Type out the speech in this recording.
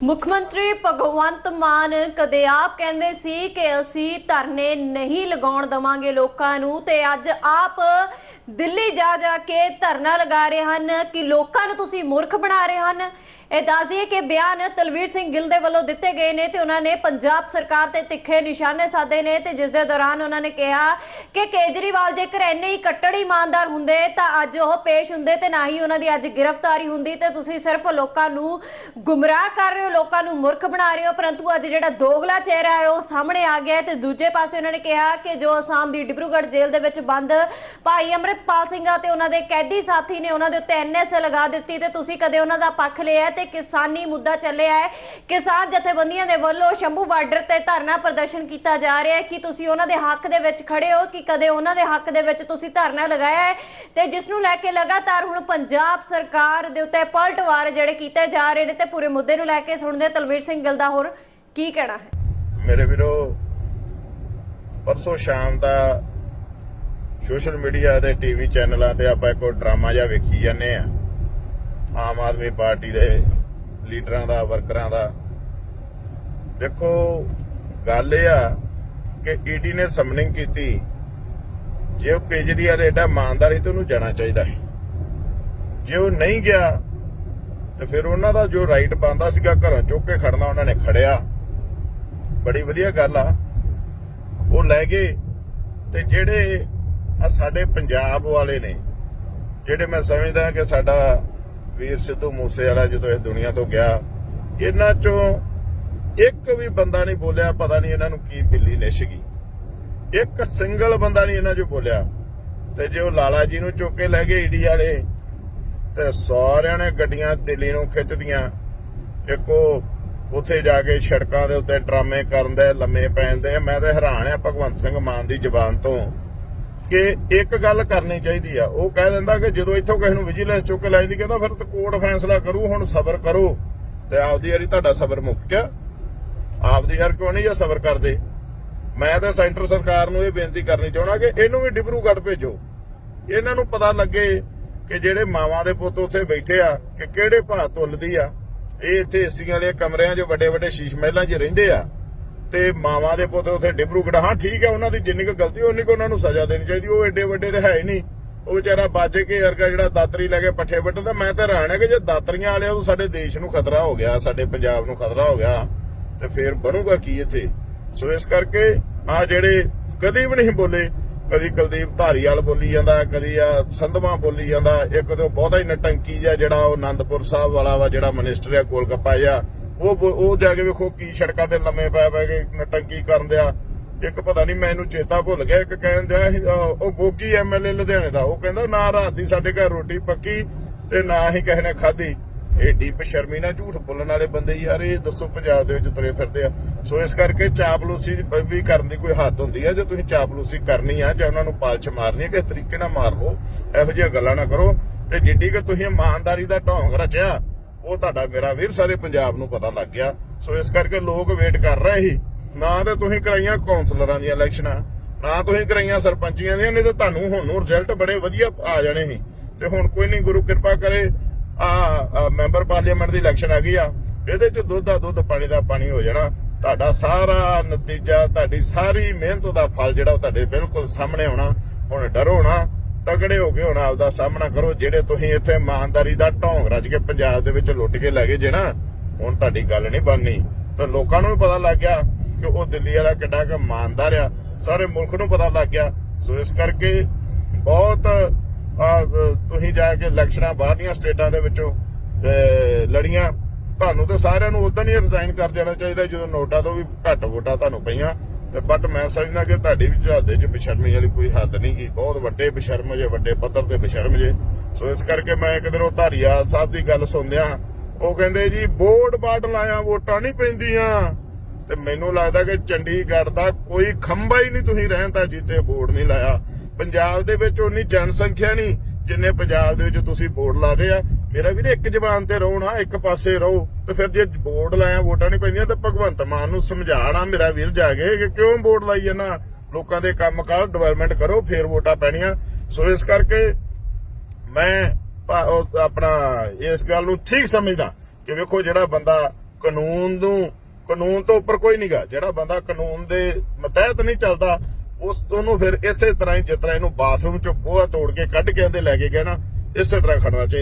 ਮੁੱਖ ਮੰਤਰੀ ਭਗਵੰਤ ਮਾਨ ਕਦੇ ਆਪ ਕਹਿੰਦੇ ਸੀ ਕਿ ਅਸੀਂ ਧਰਨੇ ਨਹੀਂ ਲਗਾਉਣ ਦਵਾਂਗੇ ਲੋਕਾਂ ਨੂੰ ਤੇ ਅੱਜ ਆਪ ਦਿੱਲੀ ਜਾ ਜਾ ਕੇ ਧਰਨਾ ਲਗਾ ਰਹੇ ਹਨ ਕਿ ਲੋਕਾਂ ਨੂੰ ਤੁਸੀਂ ਮੂਰਖ ਬਣਾ ਰਹੇ ਹਨ। ਇਹ ਦੱਸ ਦਈਏ ਕਿ ਬਿਆਨ ਤਲਵੀਰ ਸਿੰਘ ਗਿੱਲ ਦੇ ਵੱਲੋਂ ਦਿੱਤੇ ਗਏ ਨੇ ਤੇ ਉਹਨਾਂ ਨੇ ਪੰਜਾਬ ਸਰਕਾਰ ਤੇ ਤਿੱਖੇ ਨਿਸ਼ਾਨੇ ਸਾਧੇ ਨੇ ਤੇ ਜਿਸ ਦੇ ਦੌਰਾਨ ਉਹਨਾਂ ਨੇ ਕਿਹਾ ਕਿ ਕੇਜਰੀਵਾਲ ਜੇਕਰ ਇੰਨੇ ਹੀ ਕੱਟੜ ਇਮਾਨਦਾਰ ਹੁੰਦੇ ਤਾਂ ਅੱਜ ਉਹ ਪੇਸ਼ ਹੁੰਦੇ ਤੇ ਨਾ ਹੀ ਉਹਨਾਂ ਦੀ ਅੱਜ ਗ੍ਰਿਫਤਾਰੀ ਹੁੰਦੀ ਤੇ ਤੁਸੀਂ ਸਿਰਫ ਲੋਕਾਂ ਨੂੰ ਗੁੰਮਰਾਹ ਕਰ ਰਹੇ ਹੋ, ਲੋਕਾਂ ਨੂੰ ਮੂਰਖ ਬਣਾ ਰਹੇ ਹੋ। ਪਰੰਤੂ ਅੱਜ ਜਿਹੜਾ ਦੋਗਲਾ ਚਿਹਰਾ ਹੈ, ਉਹ ਸਾਹਮਣੇ ਆ ਗਿਆ ਹੈ ਤੇ ਦੂਜੇ ਪਾਸੇ ਉਹਨਾਂ ਨੇ ਕਿਹਾ ਕਿ ਜੋ ਅਸਾਮ ਦੀ ਡਿਬਰੂਗੜ੍ਹ ਜੇਲ੍ਹ ਦੇ ਵਿੱਚ ਬੰਦ ਭਾਈ ਅੰਮ੍ਰਿਤਪਾਲ ਸਿੰਘ ਅਤੇ ਉਹਨਾਂ ਦੇ ਕੈਦੀ ਸਾਥੀ ਨੇ ਉਹਨਾਂ ਦੇ ਉੱਤੇ ਐਨਐਸਏ ਲਗਾ ਦਿੱਤੀ ਤੇ ਤੁਸੀਂ ਕਦੇ ਉਹਨਾਂ ਦਾ ਪੱਖ ਲਿਆ ਤੇ ਕਿਸਾਨੀ ਮੁੱਦਾ ਚੱਲਿਆ ਹੈ। ਕਿਸਾਨ ਜਥੇਬੰਦੀਆਂ ਦੇ ਵੱਲੋਂ ਸ਼ੰਭੂ ਬਾਰਡਰ ਤੇ ਧਰਨਾ ਪ੍ਰਦਰਸ਼ਨ ਕੀਤਾ ਜਾ ਰਿਹਾ ਹੈ। ਕਿ ਤੁਸੀਂ ਉਹਨਾਂ ਦੇ ਹੱਕ ਦੇ ਵਿੱਚ ਖੜੇ ਹੋ? ਕਿ ਕਦੇ ਉਹਨਾਂ ਦੇ ਹੱਕ ਦੇ ਵਿੱਚ ਤੁਸੀਂ ਧਰਨਾ ਲਗਾਇਆ ਹੈ? ਤੇ ਜਿਸ ਨੂੰ ਲੈ ਕੇ ਲਗਾਤਾਰ ਹੁਣ ਪੰਜਾਬ ਸਰਕਾਰ ਦੇ ਉੱਤੇ ਪਲਟਵਾਰ ਜਿਹੜੇ ਕੀਤੇ ਜਾ ਰਹੇ ਨੇ ਤੇ ਪੂਰੇ ਮੁੱਦੇ ਨੂੰ ਲੈ ਕੇ ਸੁਣਦੇ ਤਲਵੀਰ ਸਿੰਘ ਗਿੱਲ ਦਾ ਹੋਰ ਕੀ ਕਹਿਣਾ ਹੈ? ਮੇਰੇ ਵੀਰੋ, ਪਰਸੋਂ ਸ਼ਾਮ ਦਾ ਸੋਸ਼ਲ ਮੀਡੀਆ ਤੇ ਟੀਵੀ ਚੈਨਲਾਂ ਤੇ ਆਪਾਂ ਕੋਈ ਡਰਾਮਾ ਜਿਹਾ ਵੇਖੀ ਜਾਂਦੇ ਆ। ਆਮ ਆਦਮੀ ਪਾਰਟੀ ਦੇ ਲੀਡਰਾਂ ਦਾ, ਵਰਕਰਾਂ ਦਾ। ਦੇਖੋ, ਗੱਲ ਇਹ ਆ ਕਿ ਈਡੀ ਨੇ ਸਮਨਿੰਗ ਕੀਤੀ। ਜੇ ਉਹ ਕੇਜਰੀਵਾਲ ਐਡਾ ਇਮਾਨਦਾਰ ਸੀ ਤਾਂ ਉਹਨੂੰ ਜਾਣਾ ਚਾਹੀਦਾ ਹੈ ਜੇ ਉਹ ਨਹੀਂ ਗਿਆ, ਤੇ ਫਿਰ ਉਹਨਾਂ ਦਾ ਜੋ ਰਾਈਟ ਬੰਦਾ ਸੀਗਾ, ਘਰੋਂ ਚੁੱਕ ਕੇ ਖੜਨਾ ਉਹਨਾਂ ਨੇ ਖੜਿਆ। ਬੜੀ ਵਧੀਆ ਗੱਲ ਆ। ਉਹ ਲੈ ਗਏ ਤੇ ਜਿਹੜੇ ਆ ਸਾਡੇ ਪੰਜਾਬ ਵਾਲੇ ਨੇ, ਜਿਹੜੇ ਮੈਂ ਸਮਝਦਾ ਕਿ ਸਾਡਾ ਵੀਰ ਸਿੱਧੂ ਮੂਸੇ ਜਦੋਂ ਇਹ ਦੁਨੀਆ ਤੋਂ ਗਿਆ, ਇਹਨਾਂ ਚੋਂ ਇੱਕ ਵੀ ਬੰਦਾ ਨਹੀਂ ਬੋਲਿਆ, ਪਤਾ ਨਹੀਂ ਇਹਨਾਂ ਨੂੰ ਕੀ ਬਿੱਲੀ ਨਿਸ਼ ਗਈ। ਇੱਕ ਸਿੰਗਲ ਬੰਦਾ ਨਹੀਂ ਇਹਨਾਂ ਚੋਂ ਬੋਲਿਆ। ਤੇ ਜੇ ਉਹ ਲਾਲਾ ਜੀ ਨੂੰ ਚੁੱਕ ਕੇ ਲੈ ਗਏ ਈਡੀ ਵਾਲੇ, ਤੇ ਸਾਰਿਆਂ ਨੇ ਗੱਡੀਆਂ ਦਿੱਲੀ ਨੂੰ ਖਿੱਚਦੀਆਂ ਇੱਕ ਉਹ ਉੱਥੇ ਜਾ ਕੇ ਸੜਕਾਂ ਦੇ ਉੱਤੇ ਡਰਾਮੇ ਕਰਨ ਦੇ, ਲੰਮੇ ਪੈਂਦੇ ਮੈਂ ਤਾਂ ਹੈਰਾਨ ਆ ਭਗਵੰਤ ਸਿੰਘ ਮਾਨ ਦੀ ਜ਼ੁਬਾਨ ਤੋਂ। ਕਿ ਇੱਕ ਗੱਲ ਕਰਨੀ ਚਾਹੀਦੀ ਆ। ਉਹ ਕਹਿ ਦਿੰਦਾ ਕਿ ਜਦੋਂ ਇੱਥੋਂ ਕਿਸੇ ਨੂੰ ਵਿਜੀਲੈਂਸ ਚੁੱਕ ਕੇ ਲੈ ਕਹਿੰਦਾ ਫਿਰ ਤਾਂ ਕੋਰਟ ਫੈਸਲਾ ਕਰੂ, ਹੁਣ ਸਬਰ ਕਰੋ। ਤੇ ਆਪਦੀ ਯਾਰੀ ਤੁਹਾਡਾ ਸਬਰ ਮੁੱਕ ਗਿਆ। ਆਪਦੀ ਯਾਰ ਕਿਉਂ ਨਹੀਂ ਜਾਂ ਸਬਰ ਕਰਦੇ? ਮੈਂ ਤਾਂ ਸੈਂਟਰ ਸਰਕਾਰ ਨੂੰ ਇਹ ਬੇਨਤੀ ਕਰਨੀ ਚਾਹਣਾ ਕਿ ਇਹਨੂੰ ਵੀ ਡਿਬਰੂਗੜ੍ਹ ਭੇਜੋ। ਇਹਨਾਂ ਨੂੰ ਪਤਾ ਲੱਗੇ ਕਿ ਜਿਹੜੇ ਮਾਵਾਂ ਦੇ ਪੁੱਤ ਉੱਥੇ ਬੈਠੇ ਆ, ਕਿ ਕਿਹੜੇ ਭਾਅ ਤੁੱਲਦੀ ਆ। ਇਹ ਇੱਥੇ ਏਸੀਆਂ ਵਾਲੇ ਕਮਰਿਆਂ 'ਚ ਵੱਡੇ ਵੱਡੇ ਸ਼ੀਸ਼ ਮਹਿਲਾਂ 'ਚ ਰਹਿੰਦੇ ਆ। ਤੇ ਮਾਵਾਂ ਦੇ ਪੁੱਤ ਉੱਥੇ ਡਿਬਰੂਗੜ੍ਹ ਹਾਂ, ਠੀਕ ਹੈ, ਉਹਨਾਂ ਦੀ ਜਿੰਨੀ ਕੁ ਗਲਤੀ ਉਨੀ ਕੁ ਉਹਨਾਂ ਨੂੰ ਸਜ਼ਾ ਦੇਣੀ ਚਾਹੀਦੀ। ਉਹ ਏਡੇ ਵੱਡੇ ਤੇ ਹੈ ਹੀ ਨਹੀਂ। ਉਹ ਵਿਚਾਰਾ ਬਾਜੇ ਕੇ ਵਰਗਾ ਜਿਹੜਾ ਦਾਤਰੀ ਲੈ ਕੇ ਪੱਠੇ ਵੱਢਦਾ ਮੈਂ ਤਾਂ ਹੈਰਾਨ ਹੈ ਕਿ ਜੇ ਦਾਤਰੀਆਂ ਵਾਲਿਆਂ ਨੂੰ ਸਾਡੇ ਦੇਸ਼ ਨੂੰ ਖਤਰਾ ਹੋ ਗਿਆ, ਸਾਡੇ ਪੰਜਾਬ ਨੂੰ ਖਤਰਾ ਹੋ ਗਿਆ, ਤੇ ਫੇਰ ਬਣੂਗਾ ਕੀ ਇੱਥੇ? ਸੋ ਇਸ ਕਰਕੇ ਆ ਜਿਹੜੇ ਕਦੀ ਵੀ ਨਹੀਂ ਬੋਲੇ, ਕਦੀ ਕੁਲਦੀਪ ਧਾਰੀਵਾਲ ਬੋਲੀ ਜਾਂਦਾ, ਕਦੀ ਆ ਸੰਧਵਾ ਬੋਲੀ ਜਾਂਦਾ, ਇੱਕ ਤੇ ਬਹੁਤਾ ਹੀ ਨਟੰਕੀ ਜਿਹਾ ਜਿਹੜਾ ਉਹ ਆਨੰਦਪੁਰ ਸਾਹਿਬ ਵਾਲਾ ਵਾ, ਜਿਹੜਾ ਮਿਨਿਸਟਰ ਆ, ਗੋਲਗੱਪਾ ਜਿਹਾ। ਉਹ ਉਹ ਜਾ ਕੇ ਵੇਖੋ ਕੀ ਸੜਕਾਂ ਤੇ ਲੰਮੇ ਪੈ ਪੈ ਕੇ ਨਟੰਕੀ ਕਰਨ ਦਿਆ। ਇੱਕ ਪਤਾ ਨਹੀਂ ਮੈਨੂੰ ਚੇਤਾ ਭੁੱਲ ਗਿਆ, ਇੱਕ ਕਹਿੰਦਾ ਉਹ ਗੋਗੀ ਐਮਐਲਏ ਲੁਧਿਆਣੇ ਦਾ, ਉਹ ਕਹਿੰਦਾ ਨਾ ਰਾਤ ਦੀ ਸਾਡੇ ਘਰ ਰੋਟੀ ਪੱਕੀ ਤੇ ਨਾ ਹੀ ਕਿਸੇ ਨੇ ਖਾਧੀ। ਏਡੀ ਬਸ਼ਰਮੀ ਨਾਲ ਝੂਠ ਬੋਲਣ ਵਾਲੇ ਬੰਦੇ ਯਾਰ, ਇਹ ਦੱਸੋ ਪੰਜਾਬ ਦੇ ਵਿੱਚ ਤੁਰੇ ਫਿਰਦੇ ਆ। ਸੋ ਇਸ ਕਰਕੇ ਚਾਪਲੂਸੀ ਵੀ ਕਰਨ ਦੀ ਕੋਈ ਹੱਦ ਹੁੰਦੀ ਆ, ਜੇ ਤੁਸੀਂ ਚਾਪਲੂਸੀ ਕਰਨੀ ਆ, ਜਾਂ ਉਹਨਾਂ ਨੂੰ ਪਾਲਚ ਮਾਰਨੀ ਹੈ ਕਿਸ ਤਰੀਕੇ ਨਾਲ ਮਾਰ ਲਓ, ਇਹੋ ਜਿਹੀਆਂ ਗੱਲਾਂ ਨਾ ਕਰੋ। ਤੇ ਜਿੱਡੀ ਕਿ ਤੁਸੀਂ ਇਮਾਨਦਾਰੀ ਦਾ ਢੋਂਗ ਰਚਿਆ ਉਹ ਤੁਹਾਡਾ ਮੇਰਾ ਵੀਰ ਸਾਰੇ ਪੰਜਾਬ ਨੂੰ ਪਤਾ ਲੱਗ ਗਿਆ। ਸੋ ਇਸ ਕਰਕੇ ਲੋਕ ਵੇਟ ਕਰ ਰਹੇ ਸੀ। ਨਾ ਤੇ ਤੁਸੀਂ ਕਰਾਈਆਂ ਕੌਂਸਲਰਾਂ ਦੀਆਂ ਇਲੈਕਸ਼ਨਾਂ ਨਾ ਤੁਸੀਂ ਕਰਾਈਆਂ ਸਰਪੰਚੀਆਂ ਦੀਆਂ, ਨਹੀਂ ਤੇ ਤੁਹਾਨੂੰ ਹੁਣ ਨੂੰ ਰਿਜ਼ਲਟ ਬੜੇ ਵਧੀਆ ਆ ਜਾਣੇ ਸੀ। ਤੇ ਹੁਣ ਕੋਈ ਨਹੀਂ, ਗੁਰੂ ਕਿਰਪਾ ਕਰੇ। ਆ ਮੈਂਬਰ ਪਾਰਲੀਮੈਂਟ ਦੀ ਇਲੈਕਸ਼ਨ ਆ ਗਈ ਆ। ਇਹਦੇ ਚ ਦੁੱਧ ਦਾ ਦੁੱਧ ਪਾਣੀ ਦਾ ਪਾਣੀ ਹੋ ਜਾਣਾ। ਤੁਹਾਡਾ ਸਾਰਾ ਨਤੀਜਾ, ਤੁਹਾਡੀ ਸਾਰੀ ਮਿਹਨਤ ਦਾ ਫਲ ਜਿਹੜਾ ਉਹ ਤੁਹਾਡੇ ਬਿਲਕੁਲ ਸਾਹਮਣੇ ਆਉਣਾ ਹੁਣ ਡਰੋ ਨਾ। ਤਗੜੇ ਹੋ ਕੇ ਹੁਣ ਆਪਦਾ ਸਾਹਮਣਾ ਕਰੋ, ਜਿਹੜੇ ਤੁਸੀਂ ਇੱਥੇ ਇਮਾਨਦਾਰੀ ਦਾ ਢੋਂਗ ਰਚ ਕੇ ਪੰਜਾਬ ਦੇ ਵਿੱਚ ਲੁੱਟ ਕੇ ਲੈ ਗਏ ਜੇ ਨਾ, ਹੁਣ ਤੁਹਾਡੀ ਗੱਲ ਨਹੀਂ ਬਣਨੀ। ਤਾਂ ਲੋਕਾਂ ਨੂੰ ਵੀ ਪਤਾ ਲੱਗ ਗਿਆ ਕਿ ਉਹ ਦਿੱਲੀ ਵਾਲਾ ਕਿੱਡਾ ਕੁ ਇਮਾਨਦਾਰ ਆ। ਸਾਰੇ ਮੁਲਕ ਨੂੰ ਪਤਾ ਲੱਗ ਗਿਆ। ਸੋ ਇਸ ਕਰਕੇ ਬਹੁਤ ਤੁਸੀਂ ਜਾ ਕੇ ਇਲੈਕਸ਼ਨਾਂ ਬਾਹਰਲੀਆਂ ਸਟੇਟਾਂ ਦੇ ਵਿੱਚੋਂ ਲੜੀਆਂ। ਤੁਹਾਨੂੰ ਤੇ ਸਾਰਿਆਂ ਨੂੰ ਉਦੋਂ ਹੀ ਰਿਜ਼ਾਈਨ ਕਰ ਜਾਣਾ ਚਾਹੀਦਾ ਜਦੋਂ ਨੋਟਾਂ ਤੋਂ ਵੀ ਘੱਟ ਵੋਟਾਂ ਤੁਹਾਨੂੰ ਪਈਆਂ। ਤੇ ਬਟ ਮੈਂ ਸਮਝਦਾ ਕਿ ਤੁਹਾਡੀ ਵੀ ਝਾਦੇ 'ਚ ਬਸ਼ਰਮੀ ਵਾਲੀ ਕੋਈ ਹੱਦ ਨਹੀਂ ਗੀ। ਬਹੁਤ ਵੱਡੇ ਬਸ਼ਰਮ ਜੇ, ਵੱਡੇ ਪੱਧਰ ਤੇ ਬਸ਼ਰਮ ਜੇ। ਸੋ ਇਸ ਕਰਕੇ ਮੈਂ ਇੱਕ ਧਾਰੀਵਾਲ ਸਾਹਿਬ ਦੀ ਗੱਲ ਸੁਣਦਿਆਂ ਉਹ ਕਹਿੰਦੇ ਜੀ, ਵੋਟ ਬਾਟ ਲਾਇਆ, ਵੋਟਾਂ ਨਹੀਂ ਪੈਂਦੀਆਂ। ਤੇ ਮੈਨੂੰ ਲੱਗਦਾ ਕਿ ਚੰਡੀਗੜ੍ਹ ਦਾ ਕੋਈ ਖੰਭਾ ਹੀ ਨਹੀਂ ਤੁਸੀਂ ਰਹਿਣ ਤਾਂ ਜਿੱਤੇ ਵੋਟ ਨਹੀਂ ਲਾਇਆ। ਪੰਜਾਬ ਦੇ ਵਿੱਚ ਉਨੀ ਜਨਸੰਖਿਆ ਨਹੀਂ ਜਿੰਨੇ ਪੰਜਾਬ ਦੇ ਵਿੱਚ ਤੁਸੀਂ ਬੋਰਡ ਲਾਦੇ ਆ। ਮੇਰਾ ਵੀਰੇ ਇੱਕ ਜ਼ਬਾਨ ਤੇ ਰਹੋ ਨਾ, ਇੱਕ ਪਾਸੇ ਰਹੋ, ਤੇ ਫਿਰ ਜੇ ਵੋਟ ਲਾਇਆ ਵੋਟਾਂ ਨਹੀਂ ਪੈਂਦੀਆਂ, ਤਾਂ ਭਗਵੰਤ ਮਾਨ ਨੂੰ ਸਮਝਾਣਾ ਮੇਰਾ ਵੀਰ ਜਾ ਕੇ ਕਿ ਕਿਉਂ ਬੋਰਡ ਲਾਈ ਜਾਂਦਾ? ਲੋਕਾਂ ਦੇ ਕੰਮ ਕਰ ਡਿਵੈਲਪਮੈਂਟ ਕਰੋ, ਫਿਰ ਵੋਟਾਂ ਪੈਣੀਆਂ। ਸੋ ਇਸ ਕਰਕੇ ਮੈਂ ਆਪਣਾ ਇਸ ਗੱਲ ਨੂੰ ਠੀਕ ਸਮਝਦਾ ਕਿ ਵੇਖੋ ਜਿਹੜਾ ਬੰਦਾ ਕਾਨੂੰਨ ਨੂੰ, ਕਾਨੂੰਨ ਤੋਂ ਉੱਪਰ ਕੋਈ ਨਹੀਂਗਾ ਜਿਹੜਾ ਬੰਦਾ ਕਾਨੂੰਨ ਦੇ ਮਤਹਿਤ ਨਹੀਂ ਚੱਲਦਾ, ਉਸ ਉਹਨੂੰ ਫਿਰ ਇਸੇ ਤਰ੍ਹਾਂ ਹੀ ਜਿਸ ਤਰ੍ਹਾਂ ਇਹਨੂੰ ਬਾਥਰੂਮ ਚੋਂ ਬੋਹਾ ਤੋੜ ਕੇ ਕੱਢ ਕੇ ਆਂਦੇ ਲੈ ਕੇ ਗਏ ਨਾ, ਇਸੇ ਤਰ੍ਹਾਂ ਖੜਨਾ ਚਾਹੀਦਾ।